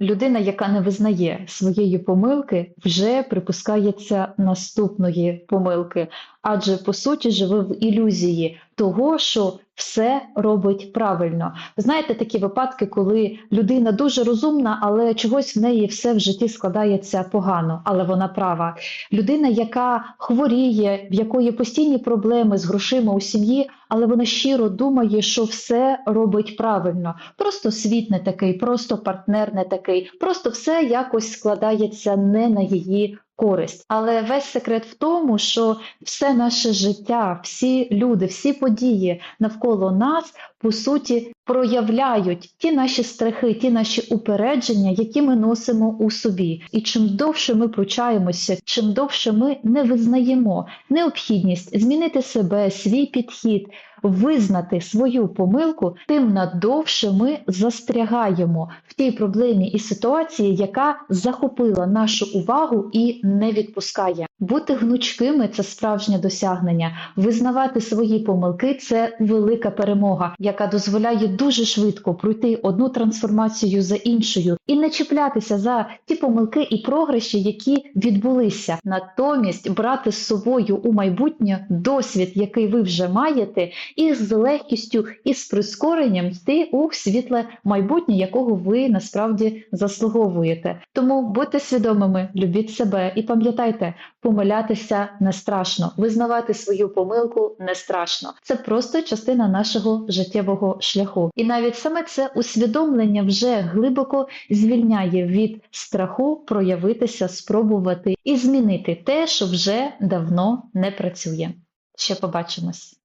Людина, яка не визнає своєї помилки, вже припускається наступної помилки, адже по суті живе в ілюзії того, що все робить правильно. Ви знаєте такі випадки, коли людина дуже розумна, але чогось в неї все в житті складається погано, але вона права. Людина, яка хворіє, в якої постійні проблеми з грошима у сім'ї, але вона щиро думає, що все робить правильно. Просто світ не такий, просто партнер не такий, просто все якось складається не на її користь. Але весь секрет в тому, що все наше життя, всі люди, всі події навколо нас по суті проявляють ті наші страхи, ті наші упередження, які ми носимо у собі. І чим довше ми пручаємося, чим довше ми не визнаємо необхідність змінити себе, свій підхід, визнати свою помилку, тим надовше ми застрягаємо в тій проблемі і ситуації, яка захопила нашу увагу і не відпускає. Бути гнучкими це справжнє досягнення. Визнавати свої помилки це велика перемога, яка дозволяє дуже швидко пройти одну трансформацію за іншою і не чіплятися за ті помилки і програші, які відбулися. Натомість брати з собою у майбутнє досвід, який ви вже маєте, і з легкістю і з прискоренням йти у світле майбутнє, якого ви насправді заслуговуєте. Тому будьте свідомими, любіть себе і пам'ятайте, помилятися не страшно, визнавати свою помилку не страшно. Це просто частина нашого життєвого шляху. І навіть саме це усвідомлення вже глибоко звільняє від страху проявитися, спробувати і змінити те, що вже давно не працює. Ще побачимось.